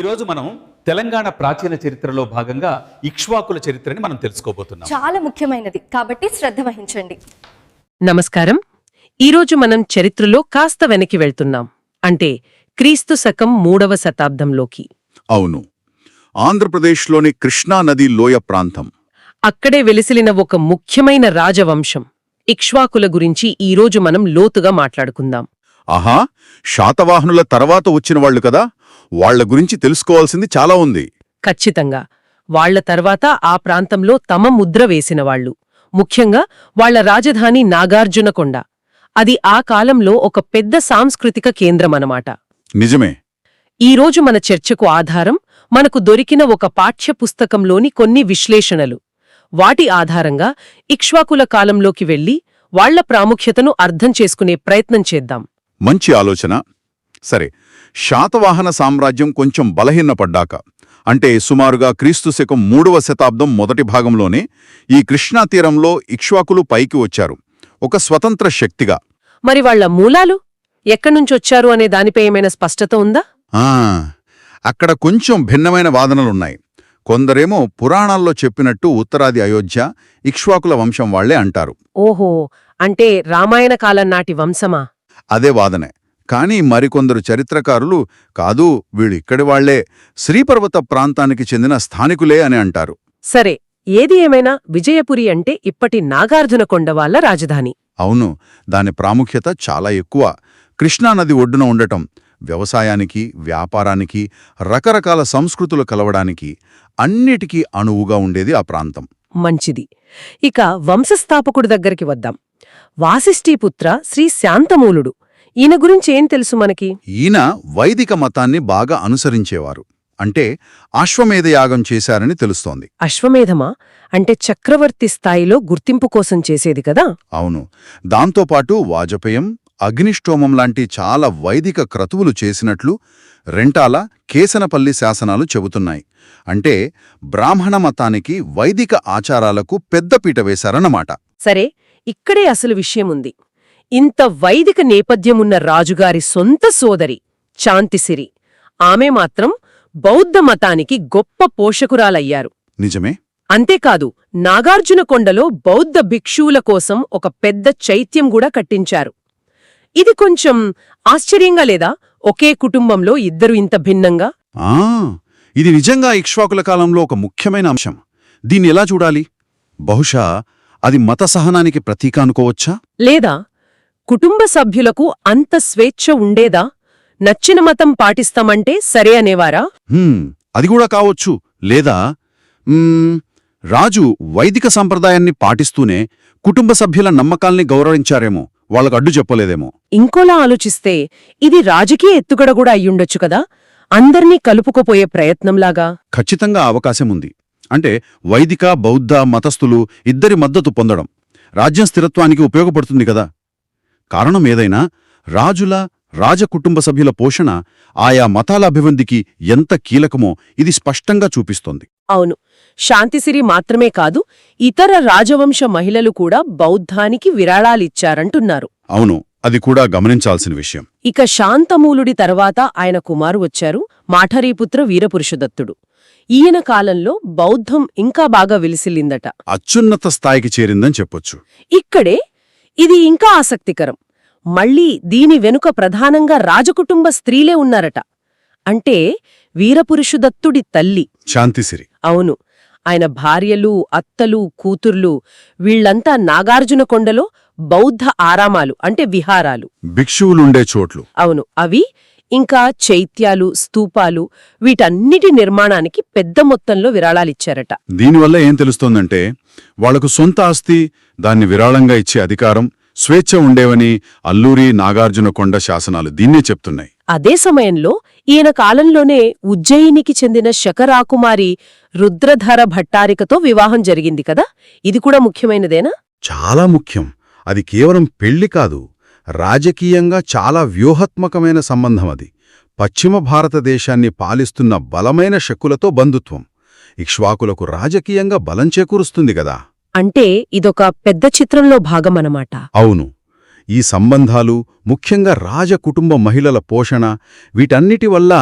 ఈరోజు మనం తెలంగాణ ప్రాచీన చరిత్రలో భాగంగా ఇక్ష్వాకుల చరిత్రని మనం తెలుసుకోబోతున్నాం. చాలా ముఖ్యమైనది. కాబట్టి శ్రద్ధ వహించండి. నమస్కారం. ఈరోజు మనం చరిత్రలో కాస్త వెనక్కి వెళ్తున్నాం. అంటే క్రీస్తు శకం మూడవ శతాబ్దంలోకి. అవును. ఆంధ్రప్రదేశ్లోని కృష్ణానది లోయ ప్రాంతం. అక్కడే వెలిసిలిన ఒక ముఖ్యమైన రాజవంశం. ఇక్ష్వాకుల గురించి ఈరోజు మనం లోతుగా మాట్లాడుకుందాం. ఆహా శాతవాహనుల తర్వాత వచ్చిన వాళ్ళు కదా. వాళ్ళ గురించి తెలుసుకోవాల్సింది చాలా ఉంది. ఖచ్చితంగా. వాళ్ళ తర్వాత ఆ ప్రాంతంలో తమ ముద్ర వేసినవాళ్ళు ముఖ్యంగా వాళ్ళ రాజధాని నాగార్జునకొండ. అది ఆ కాలంలో ఒక పెద్ద సాంస్కృతిక కేంద్రమనమాట. నిజమే. ఈరోజు మన చర్చకు ఆధారం మనకు దొరికిన ఒక పాఠ్యపుస్తకంలోని కొన్ని విశ్లేషణలు. వాటి ఆధారంగా ఇక్ష్వాకుల కాలంలోకి వెళ్ళి వాళ్ళ ప్రాముఖ్యతను అర్థం చేసుకునే ప్రయత్నం చేద్దాం. మంచి ఆలోచన. సరే శాతవాహన సామ్రాజ్యం కొంచెం బలహీనపడ్డాక అంటే సుమారుగా క్రీస్తు శకం మూడవ శతాబ్దం మొదటి భాగంలోనే ఈ కృష్ణా తీరంలో ఇక్ష్వాకులు పైకి వచ్చారు ఒక స్వతంత్ర శక్తిగా. మరి వాళ్ళ మూలాలు? ఎక్కడ్నుంచొచ్చారు అనే దానిపై ఏమైనా స్పష్టత ఉందా? ఆ అక్కడ కొంచెం భిన్నమైన వాదనలున్నాయి. కొందరేమో పురాణాల్లో చెప్పినట్టు ఉత్తరాది అయోధ్య ఇక్ష్వాకుల వంశం వాళ్ళే అంటారు. ఓహో అంటే రామాయణ కాలం నాటి వంశమా? అదే వాదనే. కానీ మరికొందరు చరిత్రకారులు కాదు వీళ్ళు ఇక్కడి వాళ్ళే. శ్రీపర్వత ప్రాంతానికి చెందిన స్థానికులే అని అంటారు. సరే ఏది ఏమైనా విజయపురి అంటే ఇప్పటి నాగార్జునకొండ వాళ్ళ రాజధాని. అవును దాని ప్రాముఖ్యత చాలా ఎక్కువ. కృష్ణానది ఒడ్డున ఉండటం వ్యవసాయానికి వ్యాపారానికి రకరకాల సంస్కృతులు కలవడానికి అన్నిటికీ అణువుగా ఉండేది ఆ ప్రాంతం. మంచిది. ఇక వంశస్థాపకుడి దగ్గరికి వద్దాం. వాసిష్ఠీపుత్ర శ్రీ శాంతమూలుడు. ఈయన గురించి ఏం తెలుసు మనకి? ఈయన వైదిక మతాన్ని బాగా అనుసరించేవారు. అంటే అశ్వమేధ యాగం చేశారని తెలుస్తోంది. అశ్వమేధమా? అంటే చక్రవర్తి స్థాయిలో గుర్తింపు కోసం చేసేది కదా? అవును. దాంతోపాటు వాజపేయం అగ్నిష్టోమం లాంటి చాలా వైదిక క్రతువులు చేసినట్లు రెంటాల కేసనపల్లి శాసనాలు చెబుతున్నాయి. అంటే బ్రాహ్మణ మతానికి వైదిక ఆచారాలకు పెద్దపీట వేశారన్నమాట. సరే ఇక్కడే అసలు విషయముంది. ఇంత వైదిక నేపథ్యమున్న రాజుగారి సొంత సోదరి శాంతిసిరి ఆమె మాత్రం బౌద్ధ మతానికి గొప్ప పోషకురాలయ్యారు. నిజమే. అంతేకాదు నాగార్జునకొండలో బౌద్ధ భిక్షువుల కోసం ఒక పెద్ద చైత్యం కూడా కట్టించారు. ఇది కొంచెం ఆశ్చర్యంగా లేదా? ఒకే కుటుంబంలో ఇద్దరు ఇంత భిన్నంగా? ఆ ఇది నిజంగా ఇక్ష్వాకుల కాలంలో ఒక ముఖ్యమైన అంశం. దీన్ని ఎలా చూడాలి? బహుశా అది మత సహనానికి ప్రతీక అనుకోవచ్చా? లేదా కుటుంబ సభ్యులకు అంత స్వేచ్ఛ ఉండేదా? నచ్చిన మతం పాటిస్తామంటే సరే అనేవారా? అది కూడా కావచ్చు. లేదా? రాజు వైదిక సంప్రదాయాన్ని పాటిస్తూనే కుటుంబ సభ్యుల నమ్మకాల్ని గౌరవించారేమో. వాళ్ళకు అడ్డు చెప్పలేదేమో. ఇంకోలా ఆలోచిస్తే ఇది రాజకీయ ఎత్తుగడ కూడా అయ్యుండొచ్చు కదా? అందర్నీ కలుపుకుపోయే ప్రయత్నంలాగా? ఖచ్చితంగా అవకాశం ఉంది అంటే వైదిక బౌద్ధ మతస్థులు ఇద్దరి మద్దతు పొందడం. రాజ్యం స్థిరత్వానికి ఉపయోగపడుతుంది కదా? కారణం ఏదైనా రాజుల రాజకుటుంబ సభ్యుల పోషణ ఆయా మతాల అభివృద్ధికి ఎంత కీలకమో ఇది స్పష్టంగా చూపిస్తోంది. అవును. శాంతిసిరి మాత్రమే కాదు ఇతర రాజవంశ మహిళలు కూడా బౌద్ధానికి విరాళాలిచ్చారంటున్నారు. అవును అది కూడా గమనించాల్సిన విషయం. ఇక శాంతమూలుడి తర్వాత ఆయన కుమారు వచ్చారు మాఠరీపుత్ర వీరపురుషదత్తుడు. ఈయన కాలంలో బౌద్ధం ఇంకా బాగా విలిసిల్లిందట. అత్యున్నత స్థాయికి చేరిందని చెప్పొచ్చు. ఇక్కడే ఇది ఇంకా ఆసక్తికరం. మళ్ళీ దీని వెనుక ప్రధానంగా రాజకుటుంబ స్త్రీలే ఉన్నారట. అంటే వీరపురుషుదత్తుడి తల్లి. శాంతిసిరి అవును. ఆయన భార్యలు అత్తలు కూతుర్లు వీళ్ళంతా నాగార్జునకొండలో బౌద్ధ ఆరామాలు అంటే విహారాలు. భిక్షువులుండే చోట్లు. అవును. అవి ఇంకా చైత్యాలు స్తూపాలు వీటన్నిటి నిర్మాణానికి పెద్ద మొత్తంలో విరాళాలిచ్చారట. దీనివల్ల ఏం తెలుస్తోందంటే వాళ్ళకు సొంత ఆస్తి దాన్ని విరాళంగా ఇచ్చే అధికారం స్వేచ్ఛ ఉండేవని అల్లూరి నాగార్జున కొండ శాసనాలు దీన్నే చెప్తున్నాయి. అదే సమయంలో ఈయన కాలంలోనే ఉజ్జయినికి చెందిన శకరాకుమారి రుద్రధర భట్టారికతో వివాహం జరిగింది కదా? ఇది కూడా ముఖ్యమైనదేనా? చాలా ముఖ్యం. అది కేవలం పెళ్ళి కాదు. రాజకీయంగా చాలా వ్యూహాత్మకమైన సంబంధం అది. పశ్చిమ భారతదేశాన్ని పాలిస్తున్న బలమైన శక్కులతో బంధుత్వం. ఇక్ష్వాకులకు రాజకీయంగా బలం చేకూరుస్తుంది గదా. అంటే ఇదొక పెద్ద చిత్రంలో భాగమనమాట. అవును. ఈ సంబంధాలు ముఖ్యంగా రాజకుటుంబ మహిళల పోషణ వీటన్నిటి వల్ల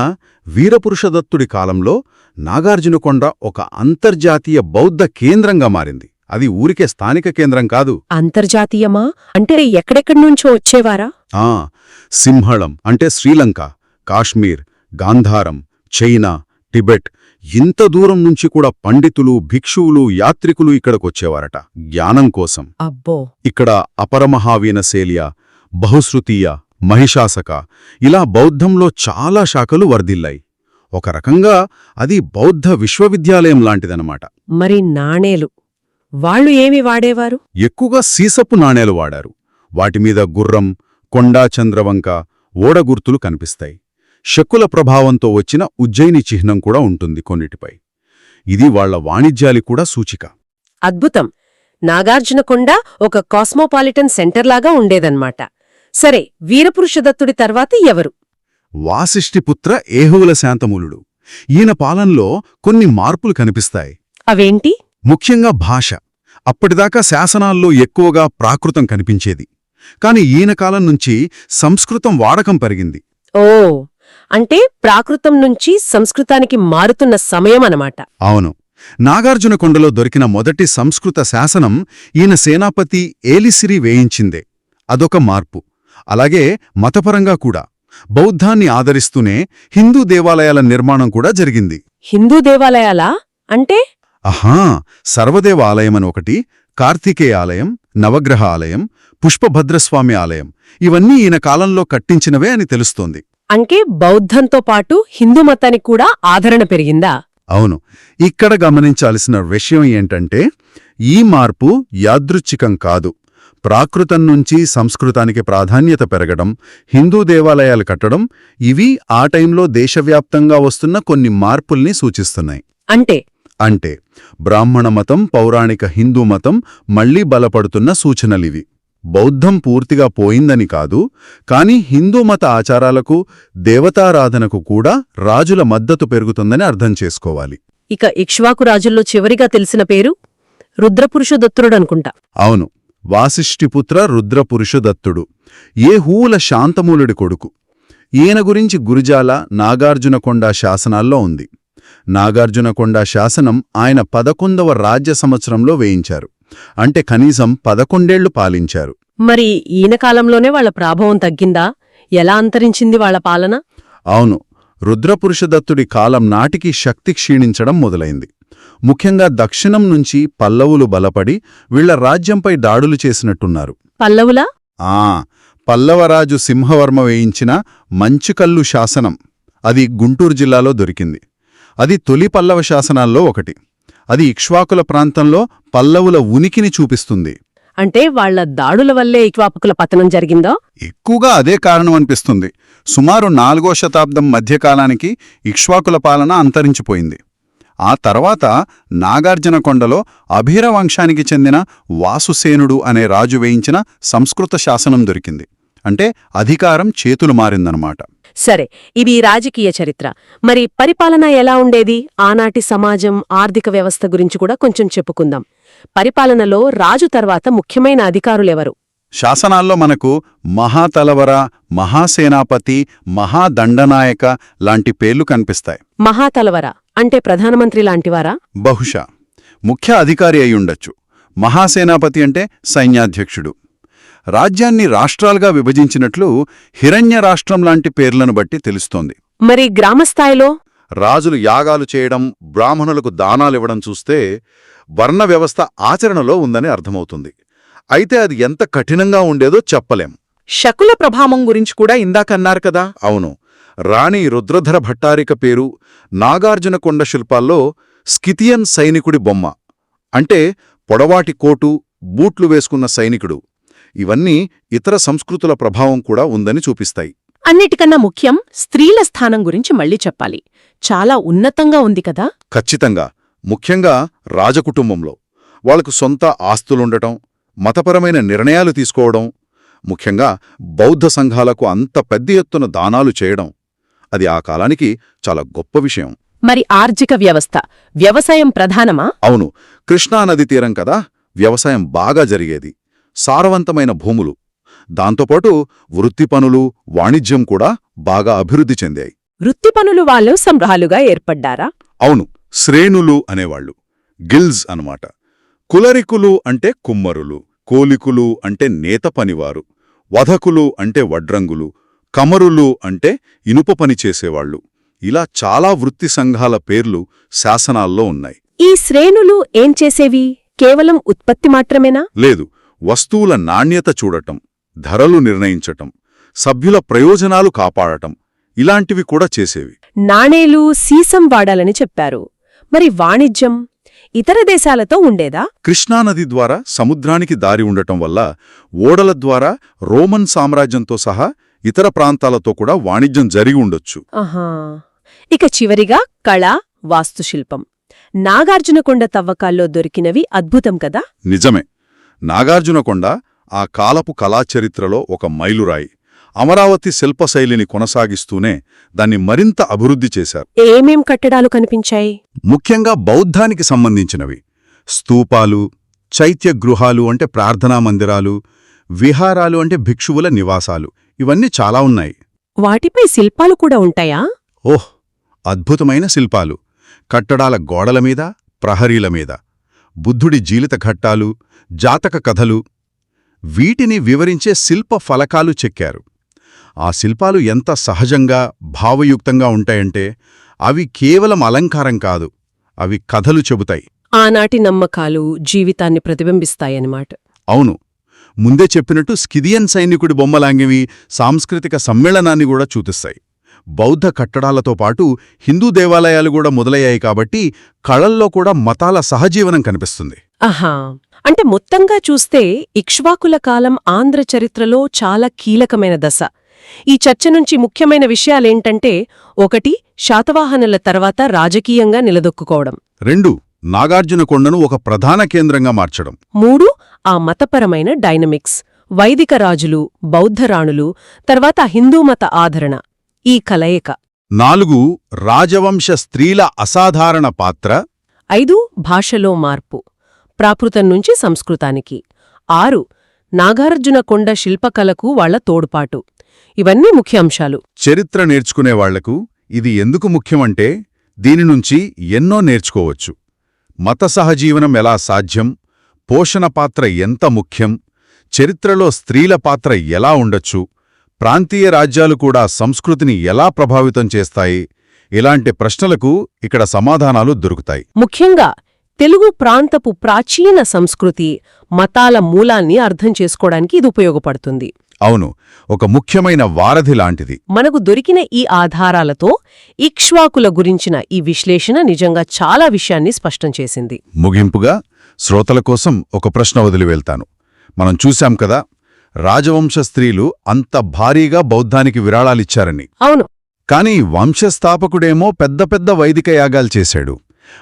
వీరపురుషదత్తుడి కాలంలో నాగార్జునకొండ ఒక అంతర్జాతీయ బౌద్ధ కేంద్రంగా మారింది. అది ఊరికే స్థానిక కేంద్రం కాదు. అంతర్జాతీయమా? అంటే ఎక్కడెక్కడి నుంచో వచ్చేవారా? ఆ సింహళం అంటే శ్రీలంక కాశ్మీర్ గాంధారం చైనా టిబెట్ ఇంత దూరం నుంచి కూడా పండితులు భిక్షువులు యాత్రికులు ఇక్కడికొచ్చేవారట జ్ఞానం కోసం. అబ్బో! ఇక్కడ అపరమహావీనశైల్య బహుశ్రుతీయ మహిషాసక ఇలా బౌద్ధంలో చాలా శాఖలు వర్ధిల్లాయి. ఒక రకంగా అది బౌద్ధ విశ్వవిద్యాలయం లాంటిదనమాట మరి నాణేలు వాళ్ళు ఏమి వాడేవారు? ఎక్కువగా సీసపు నాణేలు వాడారు. వాటిమీద గుర్రం కొండా చంద్రవంక ఓడగుర్తులు కనిపిస్తాయి. శకుల ప్రభావంతో వచ్చిన ఉజ్జయిని చిహ్నం కూడా ఉంటుంది కొన్నిటిపై. ఇది వాళ్ళ వాణిజ్యాలి కూడా సూచిక. అద్భుతం! నాగార్జునకొండ ఒక కాస్మోపాలిటన్ సెంటర్లాగా ఉండేదన్నమాట. సరే వీరపురుషదత్తుడి తర్వాత ఎవరు? వాసిష్ఠిపుత్ర ఏహువుల శాంతమూలుడు. ఈయన పాలనలో కొన్ని మార్పులు కనిపిస్తాయి. అవేంటి? ముఖ్యంగా భాష. అప్పటిదాకా శాసనాల్లో ఎక్కువగా ప్రాకృతం కనిపించేది. కాని ఈయన కాలం నుంచి సంస్కృతం వాడకం పెరిగింది. ఓ! అంటే ప్రాకృతం నుంచి సంస్కృతానికి మారుతున్న సమయం అన్నమాట. అవును. నాగార్జునకొండలో దొరికిన మొదటి సంస్కృత శాసనం ఈయన సేనాపతి ఏలిసిరి వేయించిందే. అదొక మార్పు. అలాగే మతపరంగా కూడా. బౌద్ధాన్ని ఆదరిస్తూనే హిందూ దేవాలయాల నిర్మాణం కూడా జరిగింది. హిందూ దేవాలయాలా? అంటే అహా సర్వదేవ ఆలయమని ఒకటి కార్తికేయ ఆలయం నవగ్రహ ఆలయం పుష్పభద్రస్వామి ఆలయం. ఇవన్నీ ఈయన కాలంలో కట్టించినవే అని తెలుస్తోంది. అంటే బౌద్ధంతో పాటు హిందూ మతానికి కూడా ఆదరణ పెరిగిందా? అవును. ఇక్కడ గమనించాల్సిన విషయం ఏంటంటే ఈ మార్పు యాదృచ్ఛికం కాదు. ప్రాకృతం నుంచి సంస్కృతానికి ప్రాధాన్యత పెరగడం హిందూ దేవాలయాలు కట్టడం ఇవి ఆ టైంలో దేశవ్యాప్తంగా వస్తున్న కొన్ని మార్పుల్ని సూచిస్తున్నాయి. అంటే అంటే బ్రాహ్మణ మతం పౌరాణిక హిందూ మతం మళ్ళీ బలపడుతున్న సూచనలివి. బౌద్ధం పూర్తిగా పోయిందని కాదు కాని హిందూ మత ఆచారాలకు దేవతారాధనకు కూడా రాజుల మద్దతు పెరుగుతుందని అర్థం చేసుకోవాలి. ఇక ఇక్ష్వాకు రాజుల్లో చివరిగా తెలిసిన పేరు రుద్రపురుషదత్తుడనుకుంటా అవును వాసిష్ఠిపుత్ర రుద్రపురుషదత్తుడు. ఏ హూల శాంతమూలుడి కొడుకు? ఈయన గురించి గురిజాల నాగార్జునకొండ శాసనాల్లో ఉంది. నాగార్జునకొండ శాసనం ఆయన పదకొందవ రాజ్య సంవత్సరంలో వేయించారు. అంటే కనీసం పదకొండేళ్ళు పాలించారు. మరి ఈయన కాలంలోనే వాళ్ళ ప్రాభవం తగ్గిందా? ఎలా అంతరించింది వాళ్ళ పాలన? అవును రుద్రపురుషదత్తుడి కాలం నాటికి శక్తి క్షీణించడం మొదలైంది. ముఖ్యంగా దక్షిణం నుంచి పల్లవులు బలపడి వీళ్ళ రాజ్యంపై దాడులు చేసినట్టున్నారు. పల్లవులా? ఆ పల్లవరాజు సింహవర్మ వేయించిన మంచుకల్లు శాసనం అది గుంటూరు జిల్లాలో దొరికింది. అది తొలి పల్లవ శాసనాల్లో ఒకటి. అది ఇక్ష్వాకుల ప్రాంతంలో పల్లవుల ఉనికిని చూపిస్తుంది. అంటే వాళ్ళ దాడుల వల్లే ఇక్వాపకుల పతనం జరిగిందా? ఎక్కువగా అదే కారణం అనిపిస్తుంది. సుమారు నాలుగో శతాబ్దం మధ్యకాలానికి ఇక్ష్వాకుల పాలన అంతరించిపోయింది. ఆ తర్వాత నాగార్జునకొండలో అభిర వంశానికి చెందిన వాసుసేనుడు అనే రాజు వేయించిన సంస్కృత శాసనం దొరికింది. అంటే అధికారం చేతులు మారిందనమాట సరే ఇది రాజకీయ చరిత్ర. మరి పరిపాలన ఎలా ఉండేది? ఆనాటి సమాజం ఆర్థిక వ్యవస్థ గురించి కూడా కొంచెం చెప్పుకుందాం. పరిపాలనలో రాజు తర్వాత ముఖ్యమైన అధికారులెవరు? శాసనాల్లో మనకు మహాతలవర మహాసేనాపతి మహాదండనాయక లాంటి పేర్లు కనిపిస్తాయి. మహాతలవర అంటే ప్రధానమంత్రి లాంటివారా? బహుశా. ముఖ్య అధికారి అయ్యుండొచ్చు మహాసేనాపతి అంటే సైన్యాధ్యక్షుడు. రాజ్యాన్ని రాష్ట్రాలుగా విభజించినట్లు హిరణ్య రాష్ట్రం లాంటి పేర్లను బట్టి తెలుస్తోంది. మరి గ్రామస్థాయిలో రాజులు యాగాలు చేయడం బ్రాహ్మణులకు దానాలివ్వడం చూస్తే వర్ణ వ్యవస్థ ఆచరణలో ఉందని అర్థమవుతుంది. అయితే అది ఎంత కఠినంగా ఉండేదో చెప్పలేం. శకుల ప్రభావం గురించి కూడా ఇందాకన్నారు కదా. అవును. రాణి రుద్రధర భట్టారిక పేరు నాగార్జునకొండ శిల్పాల్లో స్కితియన్ సైనికుడి బొమ్మ. అంటే పొడవాటి కోటు బూట్లు వేసుకున్న సైనికుడు. ఇవన్నీ ఇతర సంస్కృతుల ప్రభావం కూడా ఉందని చూపిస్తాయి. అన్నిటికన్నా ముఖ్యం స్త్రీల స్థానం గురించి మళ్ళీ చెప్పాలి. చాలా ఉన్నతంగా ఉంది కదా? ఖచ్చితంగా. ముఖ్యంగా రాజకుటుంబంలో. వాళ్ళకు సొంత ఆస్తులుండటం మతపరమైన నిర్ణయాలు తీసుకోవడం ముఖ్యంగా బౌద్ధ సంఘాలకు అంత పెద్ద ఎత్తున దానాలు చేయడం. అది ఆ కాలానికి చాలా గొప్ప విషయం. మరి ఆర్థిక వ్యవస్థ వ్యవసాయం ప్రధానమా? అవును. కృష్ణానది తీరం కదా? వ్యవసాయం బాగా జరిగేది. సారవంతమైన భూములు. దాంతోపాటు వృత్తి పనులు వాణిజ్యం కూడా బాగా అభివృద్ధి చెందాయి. వృత్తి పనులు వాళ్ళు సంగ్రహాలుగా ఏర్పడ్డారా? అవును శ్రేణులు అనేవాళ్ళు. గిల్స్ అన్నమాట. కులరికులు అంటే కుమ్మరులు కోలికులు అంటే నేత పనివారు వధకులు అంటే వడ్రంగులు కమరులు అంటే ఇనుప పని చేసేవాళ్ళు. ఇలా చాలా వృత్తి సంఘాల పేర్లు శాసనాల్లో ఉన్నాయి. ఈ శ్రేణులు ఏం చేసేవి? కేవలం ఉత్పత్తి మాత్రమేనా? లేదు వస్తువుల నాణ్యత చూడటం ధరలు నిర్ణయించటం సభ్యుల ప్రయోజనాలు కాపాడటం ఇలాంటివి కూడా చేసేవి. నాణేలు సీసం వాడాలని చెప్పారు. మరి వాణిజ్యం ఇతర దేశాలతో ఉండేదా? కృష్ణానది ద్వారా సముద్రానికి దారి ఉండటం వల్ల ఓడల ద్వారా రోమన్ సామ్రాజ్యంతో సహా ఇతర ప్రాంతాలతో కూడా వాణిజ్యం జరిగి ఉండొచ్చు. ఆహా. ఇక చివరిగా కళ వాస్తుశిల్పం. నాగార్జునకొండ తవ్వకాల్లో దొరికినవి అద్భుతం కదా? నిజమే. నాగార్జునకొండ ఆ కాలపు కళాచరిత్రలో ఒక మైలురాయి. అమరావతి శిల్పశైలిని కొనసాగిస్తూనే దాన్ని మరింత అభివృద్ధి చేశారు. ఏమేం కట్టడాలు కనిపించాయి? ముఖ్యంగా బౌద్ధానికి సంబంధించినవి. స్తూపాలు చైత్య గృహాలు అంటే ప్రార్థనా మందిరాలు విహారాలు అంటే భిక్షువుల నివాసాలు. ఇవన్నీ చాలా ఉన్నాయి. వాటిపై శిల్పాలు కూడా ఉంటాయా? ఓహ్! అద్భుతమైన శిల్పాలు. కట్టడాల గోడల మీద ప్రహరీల మీద. బుద్ధుడి జీలిత ఘట్టాలు జాతక కథలు వీటిని వివరించే శిల్ప ఫలకాలు చెక్కారు. ఆ శిల్పాలు ఎంత సహజంగా భావయుక్తంగా ఉంటాయంటే అవి కేవలం అలంకారం కాదు అవి కథలు చెబుతాయి. ఆనాటి నమ్మకాలు జీవితాన్ని ప్రతిబింబిస్తాయన్నమాట. అవును. ముందే చెప్పినట్టు స్కిదియన్ సైనికుడి బొమ్మలాంగివి సాంస్కృతిక సమ్మేళనాన్ని కూడా చూపిస్తాయి. బౌద్ధ కట్టడాలతో పాటు హిందూ దేవాలయాలు కూడా మొదలయ్యాయి కాబట్టి కళల్లో కూడా మతాల సహజీవనం కనిపిస్తుంది. ఆహా! అంటే మొత్తంగా చూస్తే ఇక్ష్వాకుల కాలం ఆంధ్ర చరిత్రలో చాలా కీలకమైన దశ. ఈ చర్చ నుంచి ముఖ్యమైన విషయాలేంటంటే ఒకటి శాతవాహనుల తర్వాత రాజకీయంగా నిలదొక్కుకోవడం. రెండు నాగార్జునకొండను ఒక ప్రధాన కేంద్రంగా మార్చడం. మూడు ఆ మతపరమైన డైనమిక్స్. వైదిక రాజులు బౌద్ధరాణులు తర్వాత హిందూ మత ఆదరణ. ఈ కలయిక. నాలుగు రాజవంశ స్త్రీల అసాధారణ పాత్ర. ఐదు భాషలో మార్పు. ప్రాకృతం నుంచి సంస్కృతానికి. ఆరు నాగార్జున కొండ శిల్పకళకు వాళ్ళ తోడ్పాటు. ఇవన్నీ ముఖ్య అంశాలు. చరిత్ర నేర్చుకునే వాళ్ళకు ఇది ఎందుకు ముఖ్యమంటే దీని నుంచి ఎన్నో నేర్చుకోవచ్చు. మత సహజీవనం ఎలా సాధ్యం? పోషణ పాత్ర ఎంత ముఖ్యం? చరిత్రలో స్త్రీల పాత్ర ఎలా ఉండొచ్చు? ప్రాంతీయ రాజ్యాలు కూడా సంస్కృతిని ఎలా ప్రభావితం చేస్తాయి? ఇలాంటి ప్రశ్నలకు ఇక్కడ సమాధానాలు దొరుకుతాయి. ముఖ్యంగా తెలుగు ప్రాంతపు ప్రాచీన సంస్కృతి మతాల మూలాల్ని అర్థం చేసుకోవడానికి ఇది ఉపయోగపడుతుంది. అవును ఒక ముఖ్యమైన వారధి లాంటిది. మనకు దొరికిన ఈ ఆధారాలతో ఇక్ష్వాకుల గురించిన ఈ విశ్లేషణ నిజంగా చాలా విషయాన్ని స్పష్టం చేసింది. ముగింపుగా శ్రోతల కోసం ఒక ప్రశ్న వదిలి వెళ్తాను. మనం చూశాం కదా రాజవంశ స్త్రీలు అంత భారీగా బౌద్ధానికి విరాళాలిచ్చారని. అవును. కాని వంశస్థాపకుడేమో పెద్ద పెద్ద వైదిక యాగాలు చేశాడు.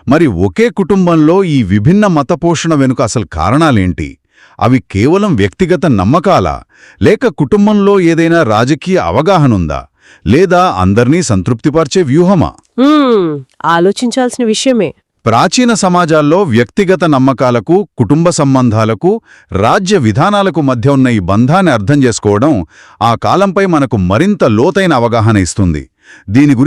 మరి ఒకే కుటుంబంలో ఈ విభిన్న మతపోషణ వెనుక అసలు కారణాలేంటి? అవి కేవలం వ్యక్తిగత నమ్మకాలా? లేక కుటుంబంలో ఏదైనా రాజకీయ అవగాహనుందా? లేదా అందర్నీ సంతృప్తిపర్చే వ్యూహమా? హ్మ్, ఆలోచించాల్సిన విషయమే. ప్రాచీన సమాజాల్లో వ్యక్తిగత నమ్మకాలకు కుటుంబ సంబంధాలకు రాజ్య విధానాలకు మధ్య ఉన్న ఈ బంధాన్ని అర్థం చేసుకోవడం ఆ కాలంపై మనకు మరింత లోతైన అవగాహన ఇస్తుంది. దీని గురించి